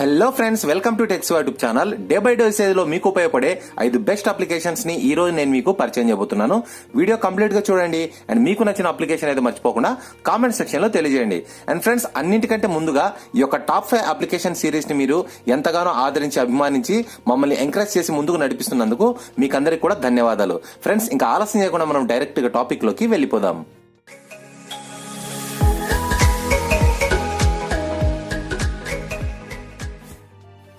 Hello friends welcome to techs YouTube channel day by day లో మీకు ఉపయోగపడే ఐదు బెస్ట్ అప్లికేషన్స్ని ఈ రోజు నేను మీకు పరిచయం చేయబోతున్నాను. వీడియో కంప్లీట్గా చూడండి. అండ్ మీకు నచ్చిన అప్లికేషన్ అయితే మర్చిపోకుండా కామెంట్ సెక్షన్లో తెలియజేయండి. అండ్ ఫ్రెండ్స్ అన్నింటికంటే ముందుగా ఈ యొక్క టాప్ ఫైవ్ అప్లికేషన్ సిరీస్ని మీరు ఎంతగానో ఆదరించి అభిమానించి మమ్మల్ని ఎంకరేజ్ చేసి ముందుకు నడిపిస్తున్నందుకు మీకు అందరికి కూడా ధన్యవాదాలు. ఫ్రెండ్స్ ఇంకా ఆలస్యం చేయకుండా మనం డైరెక్ట్గా టాపిక్లోకి వెళ్ళిపోదాం.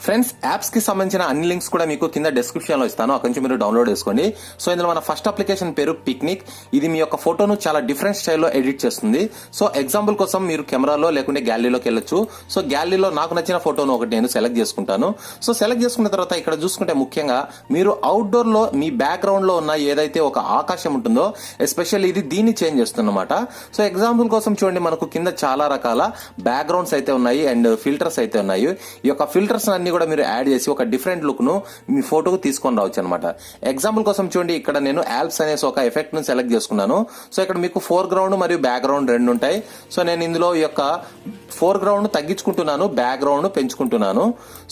ఫ్రెండ్స్ యాప్స్కి సంబంధించిన అన్ని లింక్స్ కూడా మీకు కింద డిస్క్రిప్షన్లో ఇస్తాను. అక్కడి నుంచి మీరు డౌన్లోడ్ చేసుకోండి. సో ఇందులో మన ఫస్ట్ అప్లికేషన్ పేరు పిక్నిక్ ఇది మీ యొక్క ఫోటోను చాలా డిఫరెంట్ స్టైల్లో ఎడిట్ చేస్తుంది. సో ఎగ్జాంపుల్ కోసం మీరు కెమెరాలో లేకుంటే గ్యాలరీలోకి వెళ్ళొచ్చు. సో గ్యాలరీలో నాకు నచ్చిన ఫోటోను ఒకటి నేను సెలెక్ట్ చేసుకుంటాను. సో సెలెక్ట్ చేసుకున్న తర్వాత ఇక్కడ చూసుకుంటే ముఖ్యంగా మీరు అవుట్డోర్లో మీ బ్యాక్గ్రౌండ్లో ఉన్న ఏదైతే ఒక ఆకాశం ఉంటుందో ఎస్పెషల్లీ ఇది దీన్ని చేంజ్ చేస్తుందన్నమాట. సో ఎగ్జాంపుల్ కోసం చూడండి మనకు కింద చాలా రకాల బ్యాక్గ్రౌండ్స్ అయితే ఉన్నాయి అండ్ ఫిల్టర్స్ అయితే ఉన్నాయి. ఈ యొక్క ఫిల్టర్స్ అన్ని కూడా మీరు యాడ్ చేసి ఒక డిఫరెంట్ లుక్ను మీ ఫోటోకు తీసుకొని రావచ్చు అనమాట ఎగ్జాంపుల్ కోసం చూడండి ఇక్కడ నేను యాప్స్ అనేసి ఒక ఎఫెక్ట్ను సెలెక్ట్ చేసుకున్నాను. సో ఇక్కడ మీకు ఫోర్ గ్రౌండ్ మరియు బ్యాక్ గ్రౌండ్ రెండు ఉంటాయి. సో నేను ఇందులో ఈ యొక్క ఫోర్ గ్రౌండ్ తగ్గించుకుంటున్నాను బ్యాక్ గ్రౌండ్ పెంచుకుంటున్నాను.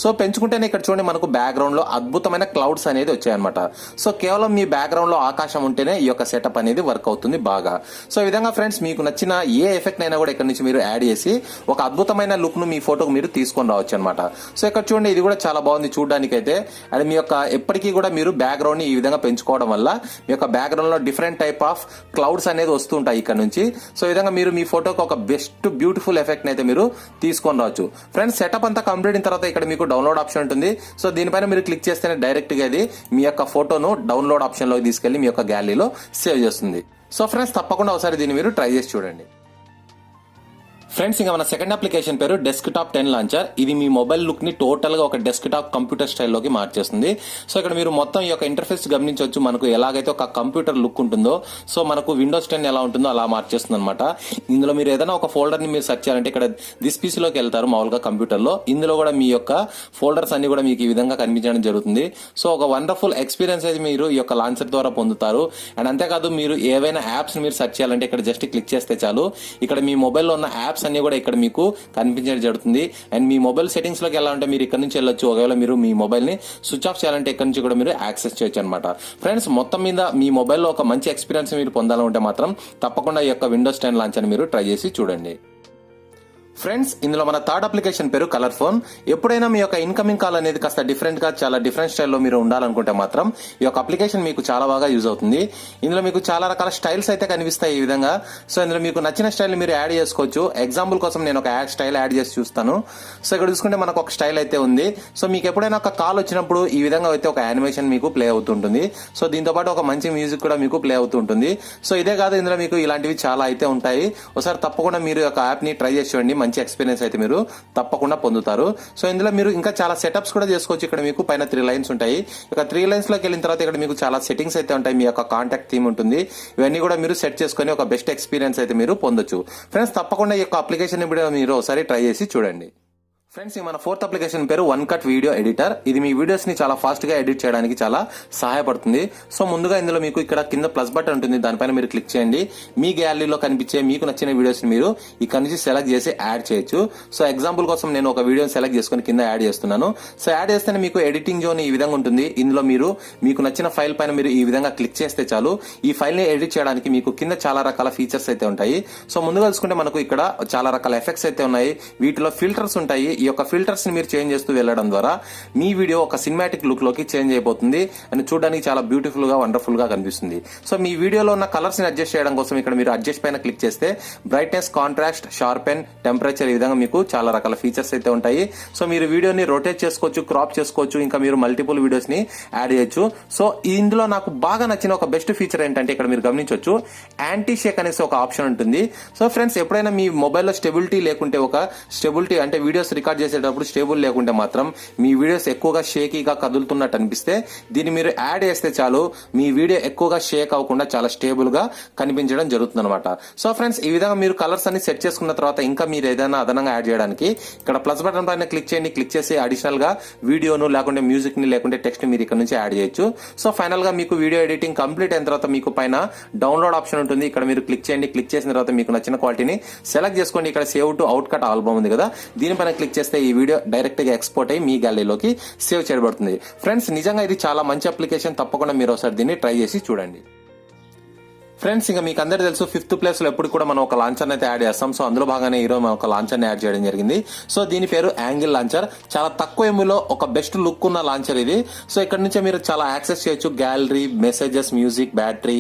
సో పెంచుకుంటేనే ఇక్కడ చూడండి మనకు బ్యాక్గ్రౌండ్లో అద్భుతమైన క్లౌడ్స్ అనేది వచ్చాయన్నమాట. సో కేవలం మీ బ్యాక్గ్రౌండ్లో ఆకాశం ఉంటేనే ఈ యొక్క సెటప్ అనేది వర్క్ అవుతుంది బాగా. సో ఈ విధంగా ఫ్రెండ్స్ మీకు నచ్చిన ఏ ఎఫెక్ట్ అయినా కూడా ఇక్కడ నుంచి మీరు యాడ్ చేసి ఒక అద్భుతమైన లుక్ను మీ ఫోటోకు మీరు తీసుకొని రావచ్చు అనమాట సో ఇక్కడ చూడండి ఇది కూడా చాలా బాగుంది చూడడానికి అయితే అండ్ మీ యొక్క ఎప్పటికీ కూడా మీరు బ్యాక్గ్రౌండ్ని ఈ విధంగా పెంచుకోవడం వల్ల మీ యొక్క బ్యాక్గ్రౌండ్లో డిఫరెంట్ టైప్ ఆఫ్ క్లౌడ్స్ అనేది వస్తుంటాయి ఇక్కడ నుంచి. సో ఈ విధంగా మీరు మీ ఫోటోకి ఒక బెస్ట్ బ్యూటిఫుల్ ఎఫెక్ట్ అయితే మీరు తీసుకొని రావచ్చు. ఫ్రెండ్స్ సెటప్ అంతా కంప్లీట్ అయిన తర్వాత ఇక్కడ మీకు డౌన్లోడ్ ఆప్షన్ ఉంటుంది. సో దీనిపైన మీరు క్లిక్ చేస్తేనే డైరెక్ట్గా ఇది మీ యొక్క ఫోటోను డౌన్లోడ్ ఆప్షన్లోకి తీసుకెళ్ళి మీ యొక్క గ్యాలరీలో సేవ్ చేస్తుంది. సో ఫ్రెండ్స్ తప్పకుండా ఒకసారి దీన్ని మీరు ట్రై చేసి చూడండి. ఫ్రెండ్స్ ఇంకా మన సెకండ్ అప్లికేషన్ పేరు డెస్క్ టాప్ టెన్ లాంచర్ ఇది మీ మొబైల్ లుక్ని టోటల్గా ఒక డెస్క్ టాప్ కంప్యూటర్ స్టైల్లోకి మార్చేస్తుంది. సో ఇక్కడ మీరు మొత్తం ఈ యొక్క ఇంటర్ఫేస్ గమనించవచ్చు. మనకు ఎలాగైతే ఒక కంప్యూటర్ లుక్ ఉంటుందో సో మనకు విండోస్ టెన్ ఎలా ఉంటుందో అలా మార్చేస్తుంది అనమాట ఇందులో మీరు ఏదైనా ఒక ఫోల్డర్ని మీరు సెర్చ్ చేయాలంటే ఇక్కడ దిస్ పీసీ లోకి వెళ్తారు మామూలుగా కంప్యూటర్లో. ఇందులో కూడా మీ యొక్క ఫోల్డర్స్ అన్ని కూడా మీకు ఈ విధంగా కనిపించడం జరుగుతుంది. సో ఒక వండర్ఫుల్ ఎక్స్పీరియన్స్ అయితే మీరు ఈ యొక్క లాంచర్ ద్వారా పొందుతారు. అండ్ అంతేకాదు మీరు ఏవైనా యాప్స్ మీరు సెర్చ్ చేయాలంటే ఇక్కడ జస్ట్ క్లిక్ చేస్తే చాలు. ఇక్కడ మీ మొబైల్లో ఉన్న యాప్స్ అన్ని కూడా ఇక్కడ మీకు కనిపించడం జరుగుతుంది. అండ్ మీ మొబైల్ సెట్టింగ్స్లోకి ఎలా ఉంటే మీరు ఇక్కడ నుంచి వెళ్ళొచ్చు. ఒకవేళ మీరు మీ మొబైల్ని స్విచ్ ఆఫ్ చేయాలంటే ఇక్కడ నుంచి కూడా మీరు యాక్సెస్ చేయొచ్చు అనమాట ఫ్రెండ్స్ మొత్తం మీద మీ మొబైల్లో ఒక మంచి ఎక్స్పీరియన్స్ మీరు పొందాలంటే మాత్రం తప్పకుండా ఈ యొక్క విండోస్ టెన్ లాంచ్ అని మీరు ట్రై చేసి చూడండి. ఫ్రెండ్స్ ఇందులో మన థర్డ్ అప్లికేషన్ పేరు కలర్ ఫోన్. ఎప్పుడైనా మీ యొక్క ఇన్కమింగ్ కాల్ అనేది కాస్త డిఫరెంట్గా చాలా డిఫరెంట్ స్టైల్లో మీరు ఉండాలనుకుంటే మాత్రం ఈ యొక్క అప్లికేషన్ మీకు చాలా బాగా యూజ్ అవుతుంది. ఇందులో మీకు చాలా రకాల స్టైల్స్ అయితే కనిపిస్తాయి ఈ విధంగా. సో ఇందులో మీకు నచ్చిన స్టైల్ మీరు యాడ్ చేసుకోవచ్చు. ఎగ్జాంపుల్ కోసం నేను ఒక యాడ్ స్టైల్ యాడ్ చేసి చూస్తాను. సో ఇక్కడ చూసుకుంటే మనకు ఒక స్టైల్ అయితే ఉంది. సో మీకు ఎప్పుడైనా ఒక కాల్ వచ్చినప్పుడు ఈ విధంగా అయితే ఒక యానిమేషన్ మీకు ప్లే అవుతుంటుంది సో దీంతో పాటు ఒక మంచి మ్యూజిక్ కూడా మీకు ప్లే అవుతుంటుంది సో ఇదే కాదు ఇందులో మీకు ఇలాంటివి చాలా అయితే ఉంటాయి. ఒకసారి తప్పకుండా మీరు యొక్క యాప్ని ట్రై చేసి చూడండి. మంచి ఎక్స్పీరియన్స్ అయితే మీరు తప్పకుండా పొందుతారు. సో ఇందులో మీరు ఇంకా చాలా సెటప్స్ కూడా చేసుకోవచ్చు. ఇక్కడ మీకు పైన త్రీ లైన్స్ ఉంటాయి. ఇక త్రీ లైన్స్లోకి వెళ్ళిన తర్వాత ఇక్కడ మీకు చాలా సెట్టింగ్స్ అయితే ఉంటాయి. మీ యొక్క కాంటాక్ట్ థీమ్ ఉంటుంది. ఇవన్నీ కూడా మీరు సెట్ చేసుకొని ఒక బెస్ట్ ఎక్స్పీరియన్స్ అయితే మీరు పొందొచ్చు. ఫ్రెండ్స్ తప్పకుండా ఈ యొక్క అప్లికేషన్ కూడా మీరు ఒకసారి ట్రై చేసి చూడండి. ఫ్రెండ్స్ ఈ మన ఫోర్త్ అప్లికేషన్ పేరు వన్ కట్ వీడియో ఎడిటర్ ఇది మీ వీడియోస్ని చాలా ఫాస్ట్గా ఎడిట్ చేయడానికి చాలా సహాయపడుతుంది. సో ముందుగా ఇందులో మీకు ఇక్కడ కింద ప్లస్ బటన్ ఉంటుంది. దానిపైన మీరు క్లిక్ చేయండి. మీ గ్యాలరీలో కనిపించే మీకు నచ్చిన వీడియోస్ని మీరు ఇక్కడ నుంచి సెలెక్ట్ చేసి యాడ్ చేయొచ్చు. సో ఎగ్జాంపుల్ కోసం నేను ఒక వీడియోని సెలెక్ట్ చేసుకుని కింద యాడ్ చేస్తున్నాను. సో యాడ్ చేస్తేనే మీకు ఎడిటింగ్ జోన్ ఈ విధంగా ఉంటుంది. ఇందులో మీరు మీకు నచ్చిన ఫైల్ పైన మీరు ఈ విధంగా క్లిక్ చేస్తే చాలు. ఈ ఫైల్ని ఎడిట్ చేయడానికి మీకు కింద చాలా రకాల ఫీచర్స్ అయితే ఉంటాయి. సో ముందుగా చూసుకుంటే మనకు ఇక్కడ చాలా రకాల ఎఫెక్ట్స్ అయితే ఉన్నాయి. వీటిలో ఫిల్టర్స్ ఉంటాయి. ఈ యొక్క ఫిల్టర్స్ని మీరు చేంజ్ చేస్తూ వెళ్ళడం ద్వారా మీ వీడియో ఒక సినిమాటిక్ లుక్లోకి చేంజ్ అయిపోతుంది అండ్ చూడడానికి చాలా బ్యూటిఫుల్గా వండర్ఫుల్గా కనిపిస్తుంది. సో మీ వీడియోలో ఉన్న కలర్స్ని అడ్జస్ట్ చేయడం కోసం ఇక్కడ మీరు అడ్జస్ట్ పైన క్లిక్ చేస్తే బ్రైట్నెస్ కాంట్రాస్ట్ షార్పెన్ టెంపరేచర్ ఈ విధంగా మీకు చాలా రకాల ఫీచర్స్ అయితే ఉంటాయి. సో మీరు వీడియోని రొటేట్ చేసుకోవచ్చు క్రాప్ చేసుకోవచ్చు ఇంకా మీరు మల్టిపుల్ వీడియోస్ని యాడ్ చేయొచ్చు. సో ఇందులో నాకు బాగా నచ్చిన ఒక బెస్ట్ ఫీచర్ ఏంటంటే ఇక్కడ మీరు గమనించవచ్చు యాంటీ షేక్ అనేసి ఒక ఆప్షన్ ఉంటుంది. సో ఫ్రెండ్స్ ఎప్పుడైనా మీ మొబైల్లో స్టెబిలిటీ లేకుంటే ఒక స్టెబిలిటీ అంటే వీడియోస్ రికార్డ్ చేసేటప్పుడు స్టేబుల్ లేకుంటే మాత్రం మీ వీడియోస్ ఎక్కువగా షేకీగా కదులుతున్నట్టు అనిపిస్తే దీన్ని మీరు యాడ్ చేస్తే చాలు మీ వీడియో ఎక్కువగా షేక్ అవ్వకుండా చాలా స్టేబుల్గా కనిపించడం జరుగుతుంది అనమాట సో ఫ్రెండ్స్ ఈ విధంగా మీరు కలర్స్ అన్ని సెట్ చేసుకున్న తర్వాత ఇంకా మీరు ఏదైనా అదనంగా యాడ్ చేయడానికి ఇక్కడ ప్లస్ బటన్ పైన క్లిక్ చేయండి. క్లిక్ చేసి అడిషనల్గా వీడియోను లేకుంటే మ్యూజిక్ని లేకుంటే టెక్స్ట్ మీరు ఇక్కడ నుంచి యాడ్ చేయొచ్చు. సో ఫైనల్గా మీకు వీడియో ఎడిటింగ్ కంప్లీట్ అయిన తర్వాత మీకు పైన డౌన్లోడ్ ఆప్షన్ ఉంటుంది. ఇక్కడ మీరు క్లిక్ చేయండి. క్లిక్ చేసిన తర్వాత మీకు నచ్చిన క్వాలిటీని సెలెక్ట్ చేసుకోండి. ఇక్కడ save to out cut album ఉంది కదా. దీనిపైన క్లిక్ చేస్తే ఈ వీడియో డైరెక్ట్గా ఎక్స్పోర్ట్ అయ్యి మీ గ్యాలరీలోకి సేవ్ చేయబడుతుంది. ఫ్రెండ్స్ నిజంగా ఇది చాలా మంచి అప్లికేషన్. తప్పకుండా మీరు ఒకసారి దీన్ని ట్రై చేసి చూడండి. ఫ్రెండ్స్ ఇంకా మీకు అందరికీ తెలుసు ఫిఫ్త్ ప్లేస్లో ఎప్పుడు కూడా మనం ఒక లాంచర్ అయితే యాడ్ చేస్తాం. సో అందులో భాగంగానే ఈరోజు మనం ఒక లాంచర్ యాడ్ చేయడం జరిగింది. సో దీని పేరు యాంగిల్ లాంచర్ చాలా తక్కువ ఎమ్ములో ఒక బెస్ట్ లుక్ ఉన్న లాంచర్ ఇది. సో ఇక్కడ నుంచే మీరు చాలా యాక్సెస్ చేయొచ్చు. Gallery messages music battery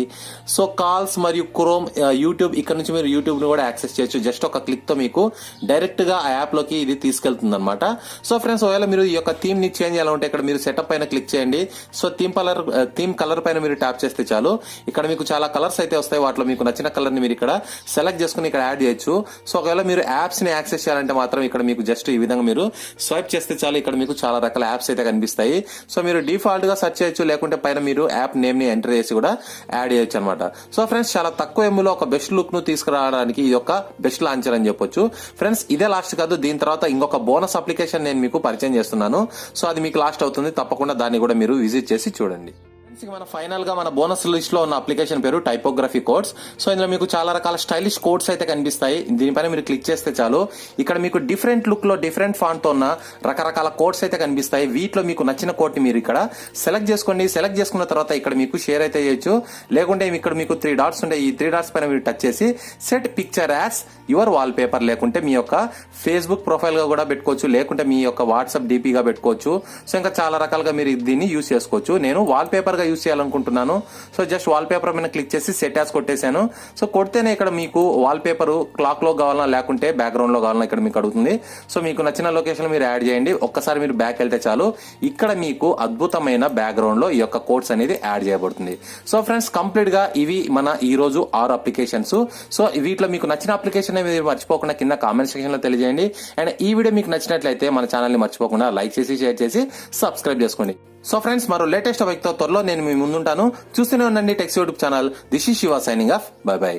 so calls మరియు క్రోమ్ యూట్యూబ్ ఇక్కడ నుంచి మీరు యూట్యూబ్ని కూడా యాక్సెస్ చేయొచ్చు. జస్ట్ ఒక క్లిక్తో మీకు డైరెక్ట్గా ఆ యాప్లోకి ఇది తీసుకెళ్తుంది అనమాట సో ఫ్రెండ్స్ ఒకవేళ మీరు ఈ యొక్క థీమ్ని చేంజ్ చేయాలంటే ఇక్కడ మీరు సెటప్ పైన క్లిక్ చేయండి. So theme colour theme colour పైన మీరు ట్యాప్ చేస్తే చాలు. ఇక్కడ మీకు చాలా కలర్స్ అయితే వస్తాయి వాటిలో మీకు నచ్చిన కలర్ని మీరు ఇక్కడ సెలెక్ట్ చేసుకుని ఇక్కడ యాడ్ చేయొచ్చు. సో ఒకవేళ మీరు యాప్స్ని యాక్సెస్ చేయాలంటే మాత్రం ఇక్కడ మీకు జస్ట్ ఈ విధంగా మీరు స్వైప్ చేస్తే చాలు. ఇక్కడ మీకు చాలా రకాల యాప్స్ అయితే కనిపిస్తాయి. సో మీరు డిఫాల్ట్గా సెర్చ్ చేయొచ్చు లేకుంటే పైన మీరు యాప్ నేమ్ని ఎంటర్ చేసి కూడా యాడ్ చేయొచ్చు అనమాట సో ఫ్రెండ్స్ చాలా తక్కువ ఎమ్ములో ఒక బెస్ట్ లుక్ను తీసుకురావడానికి ఇది ఒక బెస్ట్ లాంచర్ అని చెప్పొచ్చు. ఫ్రెండ్స్ ఇదే లాస్ట్ కాదు దీని తర్వాత ఇంకొక బోనస్ అప్లికేషన్ నేను మీకు పరిచయం చేస్తున్నాను. సో అది మీకు లాస్ట్ అవుతుంది. తప్పకుండా దాన్ని కూడా మీరు విజిట్ చేసి చూడండి. మన ఫైనల్గా మన బోనస్ లిస్ట్లో ఉన్న అప్లికేషన్ పేరు టైపోగ్రఫీ కోడ్స్ సో ఇందులో మీకు చాలా రకాల స్టైలిష్ కోడ్స్ అయితే కనిపిస్తాయి. దీనిపైన మీరు క్లిక్ చేస్తే చాలు. ఇక్కడ మీకు డిఫరెంట్ లుక్లో డిఫరెంట్ ఫాంట్తో ఉన్న రకరకాల కోడ్స్ అయితే కనిపిస్తాయి. వీటిలో మీకు నచ్చిన కోడ్ మీరు ఇక్కడ సెలెక్ట్ చేసుకోండి. సెలెక్ట్ చేసుకున్న తర్వాత ఇక్కడ మీకు షేర్ అయితే చేయొచ్చు. లేకుంటే ఇక్కడ మీకు త్రీ డాట్స్ ఉంటాయి. ఈ త్రీ డాట్స్ పైన మీరు టచ్ చేసి set picture as your wallpaper లేకుంటే మీ యొక్క ఫేస్బుక్ ప్రొఫైల్గా కూడా పెట్టుకోవచ్చు. లేకుంటే మీ యొక్క వాట్సాప్ డిపిగా పెట్టుకోవచ్చు. సో ఇంకా చాలా రకాలుగా మీరు దీన్ని యూస్ చేసుకోవచ్చు. నేను వాల్ పేపర్ గా యూస్ చేయాలనుకుంటున్నాను. సో జస్ట్ వాల్ పేపర్ మీద క్లిక్ చేసి సెట్ యాస్ కొట్టేశాను. సో కొడితేనే ఇక్కడ మీకు వాల్ పేపర్ క్లాక్లో కావాలన్నా లేకుంటే బ్యాక్గ్రౌండ్లో కావాలన్నా ఇక్కడ మీకు అడుగుతుంది. సో మీకు నచ్చిన లొకేషన్ మీరు యాడ్ చేయండి. ఒక్కసారి మీరు బ్యాక్ వెళ్తే చాలు. ఇక్కడ మీకు అద్భుతమైన బ్యాక్గ్రౌండ్లో ఈ యొక్క కోడ్స్ అనేది యాడ్ చేయబడుతుంది. సో ఫ్రెండ్స్ కంప్లీట్గా ఇవి మన ఈ రోజు ఆరు అప్లికేషన్స్ సో వీటిలో మీకు నచ్చిన అప్లికేషన్ అనేది మర్చిపోకుండా కింద కామెంట్ సెక్షన్లో తెలియజేయండి. అండ్ ఈ వీడియో మీకు నచ్చినట్లయితే మన ఛానల్ని మర్చిపోకుండా లైక్ చేసి షేర్ చేసి సబ్స్క్రైబ్ చేసుకోండి. సో ఫ్రెండ్స్ మరో లేటెస్ట్ వ్యక్తితో త్వరలో నేను మీ ముందుంటాను. చూస్తూనే ఉండండి techs YouTube channel this is Shiva signing off bye bye